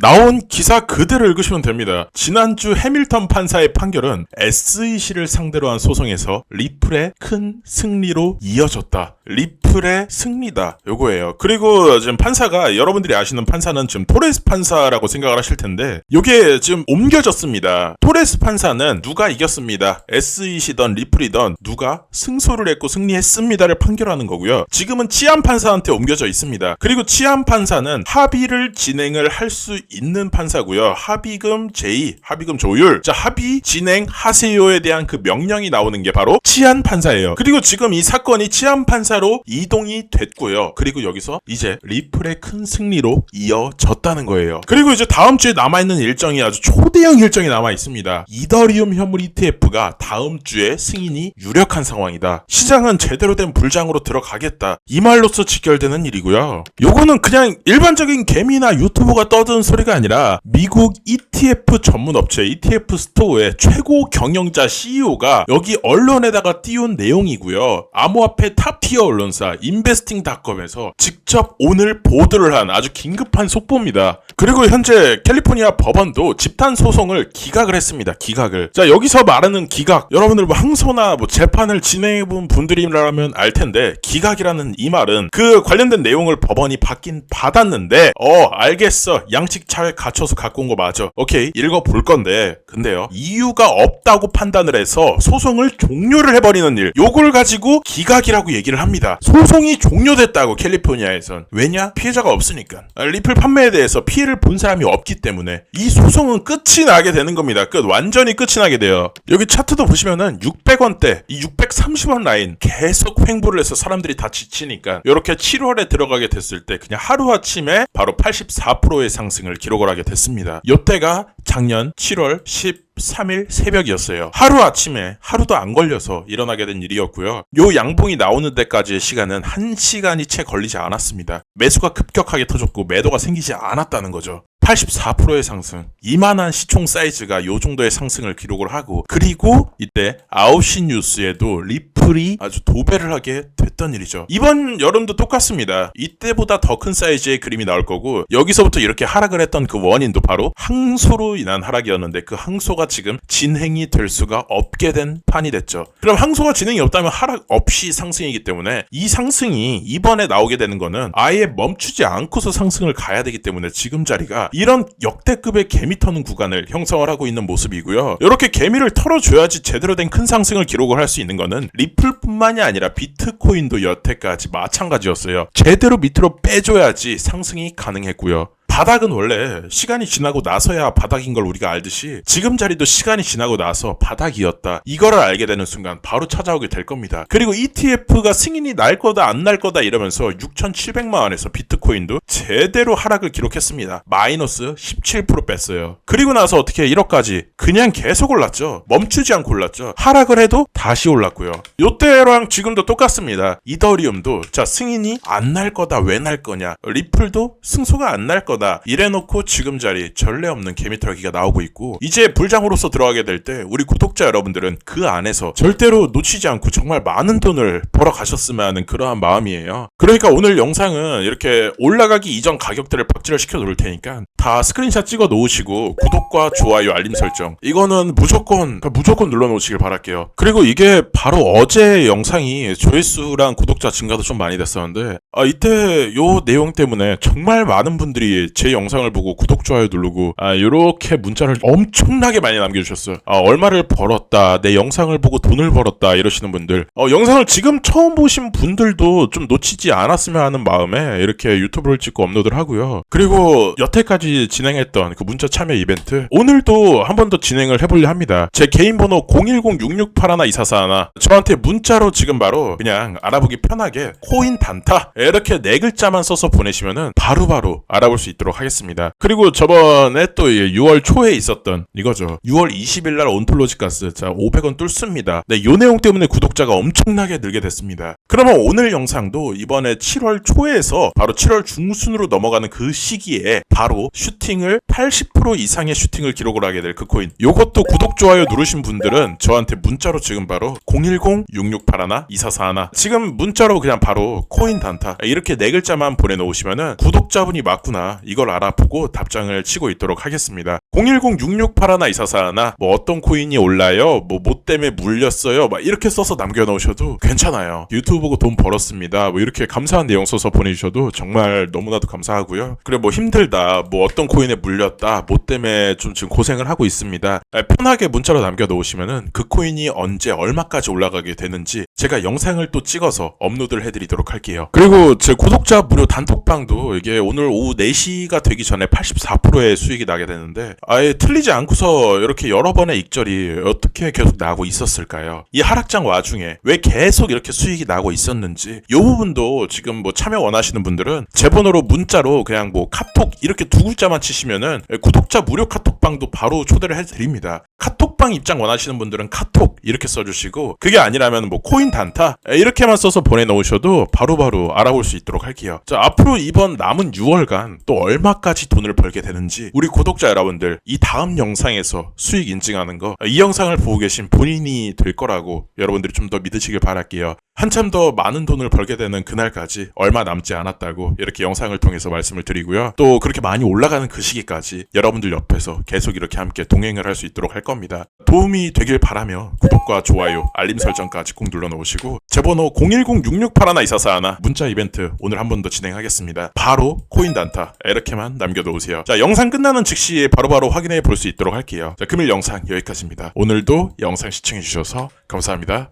나온 기사 그대로 읽으시면 됩니다. 지난주 해밀턴 판사의 판결은 SEC를 상대로 한 소송에서 리플의 큰 승리로 이어졌다. 리플의 승리다. 요거예요. 그리고 지금 판사가 여러분들이 아시는 판사는 지금 토레스 판사라고 생각을 하실 텐데 요게 지금 옮겨졌습니다. 토레스 판사는 누가 이겼습니다. SEC던 리플이던 누가 승소를 했고 승리했습니다를 판결하는 거고요. 지금은 치안 판사한테 옮겨져 있습니다. 그리고 치안 판사는 합의를 진행을 할수 있는 판사고요. 합의금 제의, 합의금 조율, 자 합의 진행하세요에 대한 그 명령이 나오는 게 바로 치안 판사예요. 그리고 지금 이 사건이 치안 판사로 이동이 됐고요. 그리고 여기서 이제 리플의 큰 승리로 이어졌다는 거예요. 그리고 이제 다음 주에 남아 있는 일정이 아주 초대형 일정이 남아 있습니다. 이더리움 현물 ETF가 다음 주에 승인이 유력한 상황이다. 시장은 제대로 된 불장으로 들어가겠다. 이 말로써 직결되는 일이고요. 요거는 그냥 일반적인 개미나 유튜버가 떠드는 소리 가 아니라 미국 ETF 전문 업체 ETF 스토어의 최고 경영자 CEO가 여기 언론에다가 띄운 내용이고요. 암호화폐 탑티어 언론사 인베스팅닷컴에서 직접 오늘 보도를 한 아주 긴급한 속보입니다. 그리고 현재 캘리포니아 법원도 집단 소송을 기각을 했습니다. 기각을. 자 여기서 말하는 기각 여러분들 뭐 항소나 뭐 재판을 진행해 본 분들이라면 알 텐데 기각이라는 이 말은 그 관련된 내용을 법원이 받긴 받았는데 어 알겠어 양식 잘 갖춰서 갖고 온 거 맞아. 오케이 읽어 볼 건데 근데요 이유가 없다고 판단을 해서 소송을 종료를 해버리는 일 요걸 가지고 기각이라고 얘기를 합니다. 소송이 종료됐다고 캘리포니아에선 왜냐 피해자가 없으니까 아, 리플 판매에 대해서 피해를 본 사람이 없기 때문에 이 소송은 끝이 나게 되는 겁니다. 끝 완전히 끝이 나게 돼요. 여기 차트도 보시면은 600원대 이 630원 라인 계속 횡보를 해서 사람들이 다 지치니까 이렇게 7월에 들어가게 됐을 때 그냥 하루 아침에 바로 84%의 상승을 기록을 하게 됐습니다. 요때가 작년 7월 13일 새벽이었어요. 하루 아침에 하루도 안 걸려서 일어나게 된 일이었고요. 요 양봉이 나오는 데까지의 시간은 1시간이 채 걸리지 않았습니다. 매수가 급격하게 터졌고 매도가 생기지 않았다는 거죠. 84%의 상승. 이만한 시총 사이즈가 요 정도의 상승을 기록을 하고 그리고 이때 9시 뉴스에도 리플이 아주 도배를 하게 됐 던 일이죠. 이번 여름도 똑같습니다. 이때보다 더 큰 사이즈의 그림이 나올 거고 여기서부터 이렇게 하락을 했던 그 원인도 바로 항소로 인한 하락이었는데 그 항소가 지금 진행이 될 수가 없게 된 판이 됐죠. 그럼 항소가 진행이 없다면 하락 없이 상승이기 때문에 이 상승이 이번에 나오게 되는 거는 아예 멈추지 않고서 상승을 가야 되기 때문에 지금 자리가 이런 역대급의 개미 터는 구간을 형성을 하고 있는 모습이고요. 이렇게 개미를 털어줘야지 제대로 된 큰 상승을 기록을 할 수 있는 거는 리플뿐만이 아니라 비트코인 도 여태까지 마찬가지였어요. 제대로 밑으로 빼줘야지 상승이 가능했고요. 바닥은 원래 시간이 지나고 나서야 바닥인 걸 우리가 알듯이 지금 자리도 시간이 지나고 나서 바닥이었다. 이거를 알게 되는 순간 바로 찾아오게 될 겁니다. 그리고 ETF가 승인이 날 거다 안 날 거다 이러면서 6,700만 원에서 비트코인도 제대로 하락을 기록했습니다. 마이너스 17% 뺐어요. 그리고 나서 어떻게 1억까지 그냥 계속 올랐죠. 멈추지 않고 올랐죠. 하락을 해도 다시 올랐고요. 요때랑 지금도 똑같습니다. 이더리움도 자 승인이 안 날 거다 왜 날 거냐. 리플도 승소가 안 날 거다. 이래놓고 지금 자리 전례 없는 개미털기가 나오고 있고 이제 불장으로서 들어가게 될 때 우리 구독자 여러분들은 그 안에서 절대로 놓치지 않고 정말 많은 돈을 벌어 가셨으면 하는 그러한 마음이에요. 그러니까 오늘 영상은 이렇게 올라가기 이전 가격들을 박지를 시켜 놓을 테니까 다 스크린샷 찍어 놓으시고 구독과 좋아요 알림 설정 이거는 무조건 무조건 눌러 놓으시길 바랄게요. 그리고 이게 바로 어제 영상이 조회수랑 구독자 증가도 좀 많이 됐었는데 아 이때 요 내용 때문에 정말 많은 분들이 제 영상을 보고 구독 좋아요 누르고 아 요렇게 문자를 엄청나게 많이 남겨주셨어요. 아 얼마를 벌었다 내 영상을 보고 돈을 벌었다 이러시는 분들 어 영상을 지금 처음 보신 분들도 좀 놓치지 않았으면 하는 마음에 이렇게 유튜브를 찍고 업로드를 하고요. 그리고 여태까지 진행했던 그 문자 참여 이벤트 오늘도 한 번 더 진행을 해보려 합니다. 제 개인 번호 010-668-244 저한테 문자로 지금 바로 그냥 알아보기 편하게 코인 단타 이렇게 네 글자만 써서 보내시면은 바로 바로 알아볼 수 있도록 하겠습니다. 그리고 저번에 또 6월 초에 있었던 이거죠. 6월 20일 날 온톨로지 가스 자 500원 뚫습니다. 네, 요 내용 때문에 구독자가 엄청나게 늘게 됐습니다. 그러면 오늘 영상도 이번에 7월 초에서 바로 7월 중순으로 넘어가는 그 시기에 바로 슈팅을 80% 이상의 슈팅을 기록을 하게 될 그 코인. 요것도 구독 좋아요 누르신 분들은 저한테 문자로 지금 바로 010-6681-2441 지금 문자로 그냥 바로 코인 단타 이렇게 네 글자만 보내놓으시면은 구독자분이 맞구나 이걸 알아보고 답장을 치고 있도록 하겠습니다. 010-6681-2441 뭐 어떤 코인이 올라요? 뭐 뭐 때문에 물렸어요? 막 이렇게 써서 남겨놓으셔도 괜찮아요. 유튜브 보고 돈 벌었습니다. 뭐 이렇게 감사한 내용 써서 보내주셔도 정말 너무나도 감사하고요. 그래 뭐 힘들다. 뭐 어떤 코인에 물렸다. 뭐 때문에 좀 지금 고생을 하고 있습니다. 아, 편하게 문자로 남겨놓으시면은 그 코인이 언제 얼마까지 올라가게 되는지 제가 영상을 또 찍어서 업로드를 해드리도록 할게요. 그리고 제 구독자 무료 단톡방도 이게 오늘 오후 4시가 되기 전에 84%의 수익이 나게 되는데 아예 틀리지 않고서 이렇게 여러 번의 익절이 어떻게 계속 나고 있었을까요? 이 하락장 와중에 왜 계속 이렇게 수익이 나고 있었는지 이 부분도 지금 뭐 참여 원하시는 분들은 제 번호로 문자로 그냥 뭐 카톡 이렇게 두 글자만 치시면은 구독자 무료 카톡방도 바로 초대를 해드립니다. 카톡방 입장 원하시는 분들은 카톡 이렇게 써주시고 그게 아니라면 뭐 코인 단타 이렇게만 써서 보내놓으셔도 바로 바로 알아볼 수 있도록 할게요. 자 앞으로 이번 남은 6월간 또 얼마까지 돈을 벌게 되는지 우리 구독자 여러분들 이 다음 영상에서 수익 인증하는 거 이 영상을 보고 계신 본인이 될 거라고 여러분들이 좀 더 믿으시길 바랄게요. 한참 더 많은 돈을 벌게 되는 그날까지 얼마 남지 않았다고 이렇게 영상을 통해서 말씀을 드리고요. 또 그렇게 많이 올라가는 그 시기까지 여러분들 옆에서 계속 이렇게 함께 동행을 할 수 있도록 할 겁니다. 도움이 되길 바라며 구독과 좋아요, 알림 설정까지 꼭 눌러 놓으시고 제 번호 010-6681-2441 문자 이벤트 오늘 한 번 더 진행하겠습니다. 바로 코인 단타 이렇게만 남겨 놓으세요. 자 영상 끝나는 즉시 바로 바로 확인해 볼 수 있도록 할게요. 자 금일 영상 여기까지입니다. 오늘도 영상 시청해 주셔서 감사합니다.